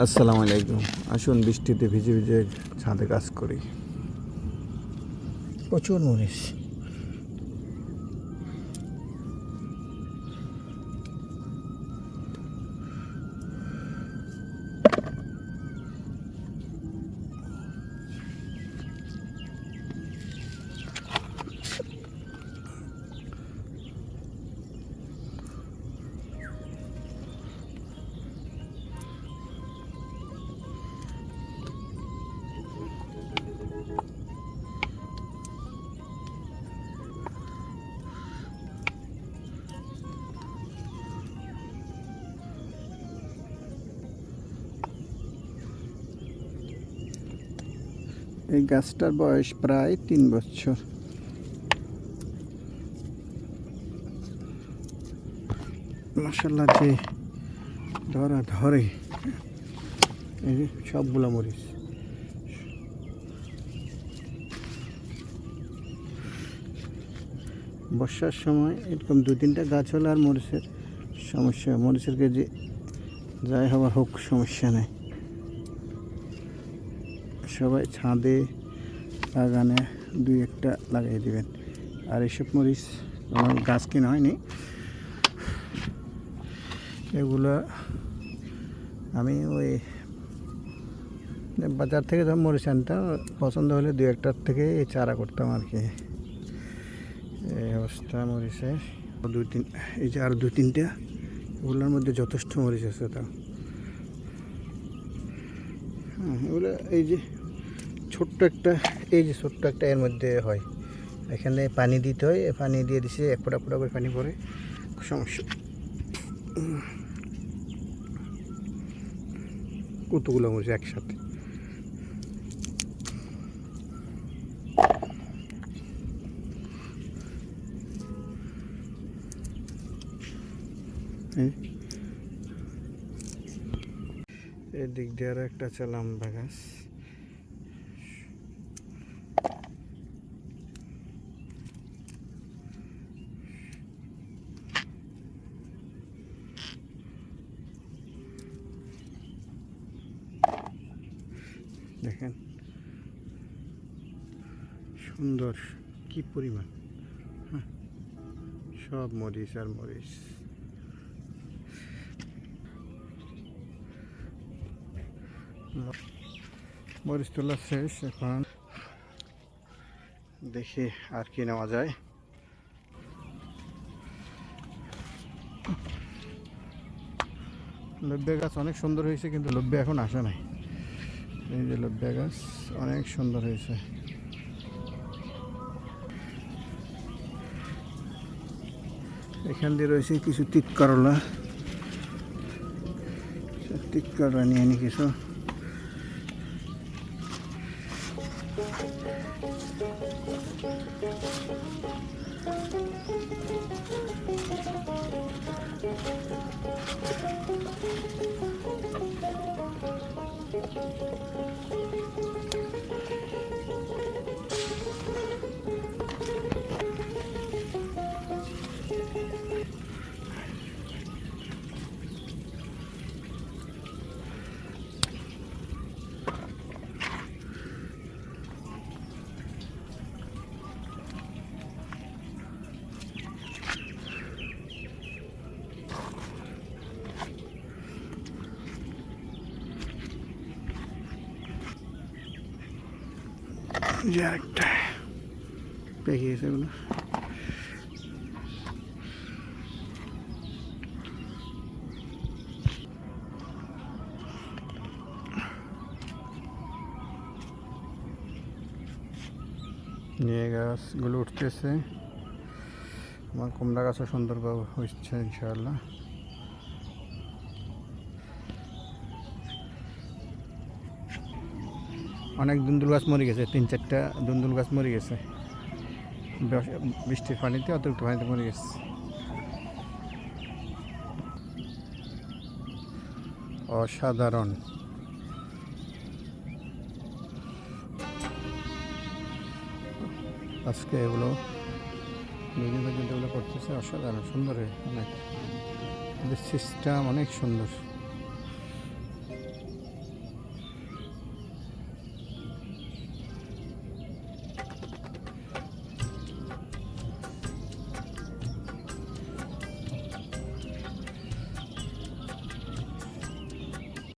আসসালামু আলাইকুম। আসুন বৃষ্টিতে ভিজে ভিজে ছাদে কাজ করি। প্রচুর মরিচ এই গাছটার বয়স প্রায় তিন বছর। মাসাল্লাহ যে ধরা ধরে, এই সবগুলো মরিচ। বর্ষার সময় এরকম দু তিনটা গাছ হলে আর মরিচের সমস্যা, মরিচের কেজি যাই হবার হোক সমস্যা নেই। সবাই ছাদে বাগানে দুই একটা লাগিয়ে দিবেন। আর এইসব মরিচ আমার গাছ কেনা হয়নি। এগুলো আমি ওই বাজার থেকে যখন মরিচ আনতাম, পছন্দ হলে দু একটার থেকে এই চারা করতাম আর কি। এই অবস্থা মরিচের দু তিন, এই যে আর দু তিনটা, এগুলোর মধ্যে যথেষ্ট মরিচ আছে তাও এগুলো এই যে ছোট্ট একটা, এই যে ছোট্ট একটা এর মধ্যে হয়। এখানে পানি দিতে হয় পানি দিয়ে দিছে, এক ফোঁটা ফোটা করে পানি পড়ে সমস্যা। কতগুলো মরিচ একসাথে? এদিক দিয়ে আরও একটা আছে লম্বা গাছ দেখেন। সুন্দর কি পরিমাণ? হ্যাঁ, সব মরিচ আর মরিচ। মরিচ তোলা শেষ এখন। দেখি আর কি নেওয়া যায়। লব্বে গাছ অনেক সুন্দর হয়েছে কিন্তু লব্বে এখন আসে নাই। এই যে অনেক সুন্দর হয়েছে। এখান দিয়ে রয়েছে কিছু তিত করলা করলা নিয়ে নি কিছু। যে আরেকটা পেকে গেছে নিয়ে গাছগুলো উঠতেছে। আমার কুমড়া গাছও সুন্দরভাবে হচ্ছে ইনশাআল্লাহ। অনেক দুন্দুল গাছ মরে গেছে, তিন চারটা দুন্দুল গাছ মরে গেছে। বৃষ্টির পানিতে, অতিরিক্ত পানিতে মরে গেছে। অসাধারণ। আজকে এগুলো দুদিন পর্যন্ত এগুলো করতেছে, অসাধারণ, সুন্দর অনেক সিস্টেম অনেক সুন্দর।